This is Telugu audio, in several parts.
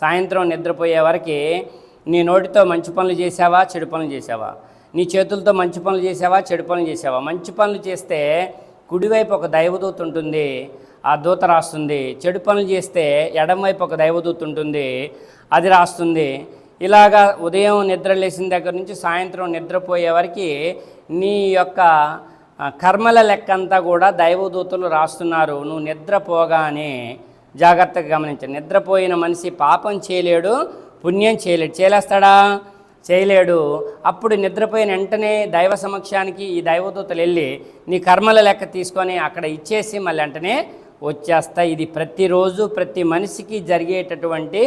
సాయంత్రం నిద్రపోయే వరకు నీ నోటితో మంచి పనులు చేసావా చెడు పనులు చేసావా నీ చేతులతో మంచి పనులు చేసావా చెడు పనులు చేసావా మంచి పనులు చేస్తే కుడివైపు ఒక దైవదూత ఉంటుంది ఆ దూత రాస్తుంది. చెడు పనులు చేస్తే ఎడమవైపు ఒక దైవదూత ఉంటుంది అది రాస్తుంది. ఇలాగా ఉదయం నిద్ర లేచిన దగ్గర నుంచి సాయంత్రం నిద్రపోయే వరకు నీ యొక్క కర్మల లెక్కంతా కూడా దైవదూతలు రాస్తున్నారు. నువ్వు నిద్రపోగానే జాగ్రత్తగా గమనించండి. నిద్రపోయిన మనిషి పాపం చేయలేడు పుణ్యం చేయలేడు. చేయలేస్తాడా చేయలేడు. అప్పుడు నిద్రపోయిన వెంటనే దైవ సమక్షానికి ఈ దైవదూతలు వెళ్ళి నీ కర్మల లెక్క తీసుకొని అక్కడ ఇచ్చేసి మళ్ళీ వెంటనే వచ్చేస్తాయి ఇది ప్రతిరోజు ప్రతి మనిషికి జరిగేటటువంటి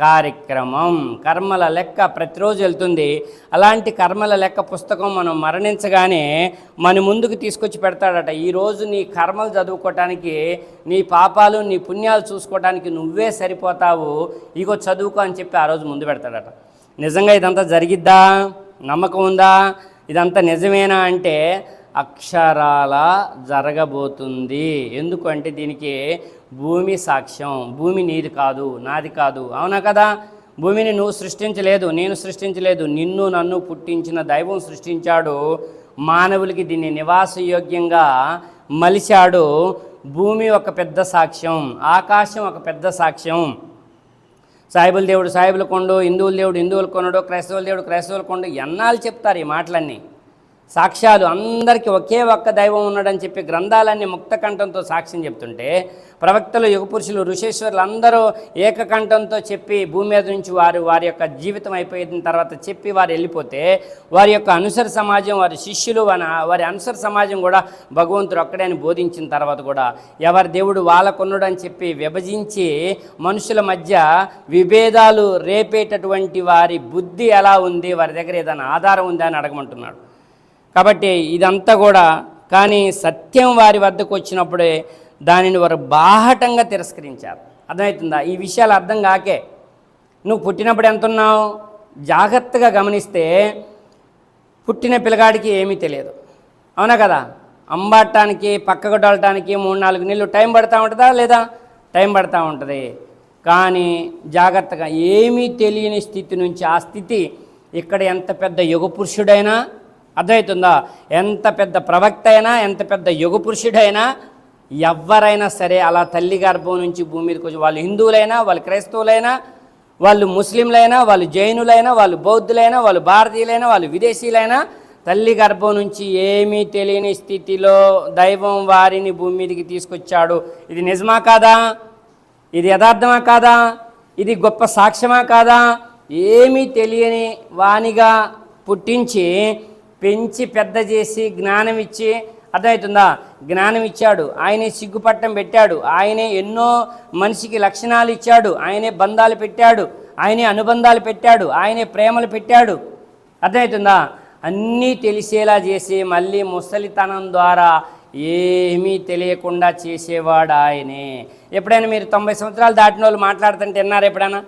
కార్యక్రమం. కర్మల లెక్క ప్రతిరోజు వెళ్తుంది. అలాంటి కర్మల లెక్క పుస్తకం మనం మరణించగానే మన ముందుకు తీసుకొచ్చి పెడతాడట. ఈరోజు నీ కర్మలు చదువుకోవటానికి నీ పాపాలు నీ పుణ్యాలు చూసుకోవటానికి నువ్వే సరిపోతావు. ఇగో చదువుకో అని చెప్పి ఆ రోజు ముందు పెడతాడట. నిజంగా ఇదంతా జరిగిద్దా? నమ్మకం ఉందా? ఇదంతా నిజమేనా అంటే అక్షరాల జరగబోతుంది. ఎందుకంటే దీనికి భూమి సాక్ష్యం భూమి నీది కాదు నాది కాదు. అవునా కదా? భూమిని నువ్వు సృష్టించలేదు నేను సృష్టించలేదు నిన్ను నన్ను పుట్టించిన దైవం సృష్టించాడు మానవులకి దీన్ని నివాసయోగ్యంగా మలిచాడు. భూమి ఒక పెద్ద సాక్ష్యం ఆకాశం ఒక పెద్ద సాక్ష్యం. సాయిబుల దేవుడు సాయిబుల కొండు హిందువుల దేవుడు హిందువుల కొనడు క్రైస్తవుల దేవుడు క్రైస్తవుల కొండు ఎన్నాళ్ళు చెప్తారు ఈ మాటలన్నీ? సాక్ష్యాలు అందరికీ ఒకే ఒక్క దైవం ఉన్నాడని చెప్పి గ్రంథాలన్నీ ముక్తకంఠంతో సాక్ష్యం చెప్తుంటే ప్రవక్తలు యుగపురుషులు ఋషేశ్వరులు అందరూ ఏకకంఠంతో చెప్పి భూమి మీద నుంచి వారు వారి యొక్క జీవితం అయిపోయిన తర్వాత చెప్పి వారు వెళ్ళిపోతే వారి యొక్క అనుసర సమాజం వారి శిష్యులు వారి వారి అనుసర సమాజం కూడా భగవంతుడు ఒక్కడే అని బోధించిన తర్వాత కూడా ఎవరి దేవుడు వాళ్ళకున్నాడు అని చెప్పి విభజించి మనుషుల మధ్య విభేదాలు రేపేటటువంటి వారి బుద్ధి ఎలా ఉంది వారి దగ్గర ఏదైనా ఆధారం ఉందా అని అడగమంటున్నాడు. కాబట్టి ఇదంతా కూడా కానీ సత్యం వారి వద్దకు వచ్చినప్పుడే దానిని వారు బాహటంగా తిరస్కరించారు. అర్థమవుతుందా? ఈ విషయాలు అర్థం కాకే. నువ్వు పుట్టినప్పుడు ఎంత ఉన్నావు? జాగ్రత్తగా గమనిస్తే పుట్టిన పిల్లగాడికి ఏమీ తెలియదు. అవునా కదా? అంబాటానికి పక్కకు డొలటానికి మూడు నాలుగు నెలలు టైం పడతా ఉంటుందా లేదా? టైం పడతా ఉంటుంది. కానీ జాగ్రత్తగా ఏమీ తెలియని స్థితి నుంచి ఆ స్థితి ఇక్కడ ఎంత పెద్ద యుగ పురుషుడైనా అర్థమవుతుందా? ఎంత పెద్ద ప్రవక్త అయినా ఎంత పెద్ద యుగ పురుషుడైనా ఎవరైనా సరే అలా తల్లి గర్భం నుంచి భూమి మీదకి వచ్చి వాళ్ళు హిందువులైనా వాళ్ళు క్రైస్తవులైనా వాళ్ళు ముస్లింలైనా వాళ్ళు జైనులైనా వాళ్ళు బౌద్ధులైనా వాళ్ళు భారతీయులైనా వాళ్ళు విదేశీయులైనా తల్లి గర్భం నుంచి ఏమీ తెలియని స్థితిలో దైవం వారిని భూమి మీదకి తీసుకొచ్చాడు. ఇది నిజమా కాదా? ఇది యథార్థమా కాదా? ఇది గొప్ప సాక్ష్యమా కాదా? ఏమీ తెలియని వానిగా పుట్టించి పెంచి పెద్ద చేసి జ్ఞానం ఇచ్చి అర్థమవుతుందా? జ్ఞానం ఇచ్చాడు ఆయనే సిగ్గుపట్టం పెట్టాడు. ఆయనే ఎన్నో మనిషికి లక్షణాలు ఇచ్చాడు. ఆయనే బంధాలు పెట్టాడు. ఆయనే అనుబంధాలు పెట్టాడు. ఆయనే ప్రేమలు పెట్టాడు. అర్థమవుతుందా? అన్నీ తెలిసేలా చేసి మళ్ళీ ముసలితనం ద్వారా ఏమీ తెలియకుండా చేసేవాడు ఆయనే. ఎప్పుడైనా మీరు తొంభై సంవత్సరాలు దాటిన వాళ్ళు మాట్లాడుతుంటే విన్నారా ఎప్పుడైనా?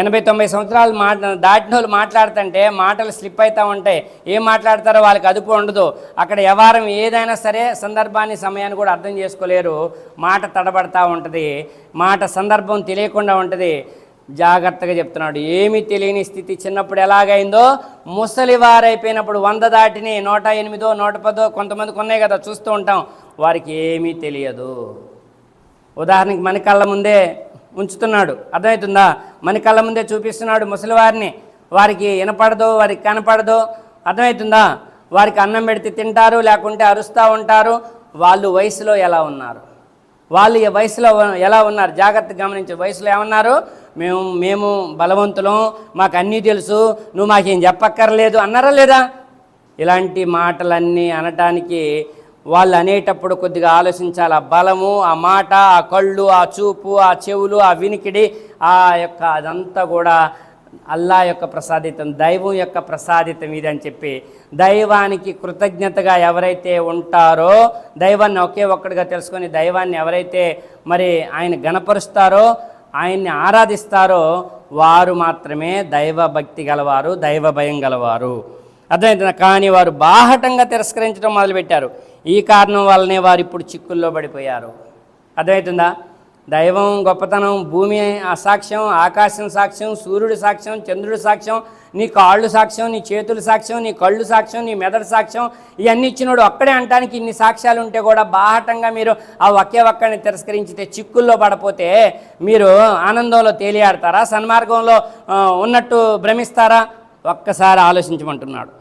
ఎనభై తొంభై సంవత్సరాలు మాట దాటిన వాళ్ళు మాట్లాడుతుంటే మాటలు స్లిప్ అవుతూ ఉంటాయి. ఏం మాట్లాడతారో వాళ్ళకి అదుపు ఉండదు. అక్కడ వ్యవహారం ఏదైనా సరే సందర్భాన్ని సమయాన్ని కూడా అర్థం చేసుకోలేరు. మాట తడబడతా ఉంటుంది. మాట సందర్భం తెలియకుండా ఉంటుంది. జాగ్రత్తగా చెప్తున్నాడు. ఏమీ తెలియని స్థితి చిన్నప్పుడు ఎలాగైందో ముసలి వారైపోయినప్పుడు వంద దాటిని నూట ఎనిమిదో నూట పదో కొంతమందికి ఉన్నాయి కదా చూస్తూ ఉంటాం. వారికి ఏమీ తెలియదు. ఉదాహరణకి మన కళ్ళ ముందే ఉంచుతున్నాడు. అర్థమవుతుందా? మన కళ్ళ ముందే చూపిస్తున్నాడు ముసలివారిని. వారికి వినపడదు వారికి కనపడదు అర్థమవుతుందా? వారికి అన్నం పెడితే తింటారు లేకుంటే అరుస్తూ ఉంటారు. వాళ్ళు వయసులో ఎలా ఉన్నారు? వాళ్ళు ఈ వయసులో ఎలా ఉన్నారు? జాగ్రత్త గమనించే. వయసులో ఏమన్నారు? మేము మేము బలవంతులం మాకు అన్నీ తెలుసు నువ్వు మాకేం చెప్పక్కర్లేదు అన్నారా లేదా? ఇలాంటి మాటలన్నీ అనటానికి వాళ్ళు అనేటప్పుడు కొద్దిగా ఆలోచించాలి. ఆ బలము ఆ మాట ఆ కళ్ళు ఆ చూపు ఆ చెవులు ఆ వినికిడి ఆ యొక్క అదంతా కూడా అల్లా యొక్క ప్రసాదితం దైవం యొక్క ప్రసాదితం ఇది అని చెప్పి దైవానికి కృతజ్ఞతగా ఎవరైతే ఉంటారో దైవాన్ని ఒకే ఒక్కడిగా తెలుసుకొని దైవాన్ని ఎవరైతే మరి ఆయన గణపరుస్తారో ఆయన్ని ఆరాధిస్తారో వారు మాత్రమే దైవ భక్తి గలవారు దైవ భయం గలవారు. అర్థమైంది? కానీ వారు బాహటంగా తిరస్కరించడం మొదలుపెట్టారు. ఈ కారణం వల్లనే వారు ఇప్పుడు చిక్కుల్లో పడిపోయారు. అర్థమవుతుందా? దైవం గొప్పతనం భూమి అసాక్ష్యం ఆకాశం సాక్ష్యం సూర్యుడు సాక్ష్యం చంద్రుడు సాక్ష్యం నీ కాళ్ళు సాక్ష్యం నీ చేతులు సాక్ష్యం నీ కళ్ళు సాక్ష్యం నీ మెదడు సాక్ష్యం ఇవన్నీ ఇచ్చినోడు ఒక్కడే అంటానికి ఇన్ని సాక్ష్యాలు ఉంటే కూడా బాహటంగా మీరు ఆ ఒకే ఒక్కడిని తిరస్కరించితే చిక్కుల్లో పడపోతే మీరు ఆనందంలో తేలియాడతారా? సన్మార్గంలో ఉన్నట్టు భ్రమిస్తారా? ఒక్కసారి ఆలోచించమంటున్నాడు.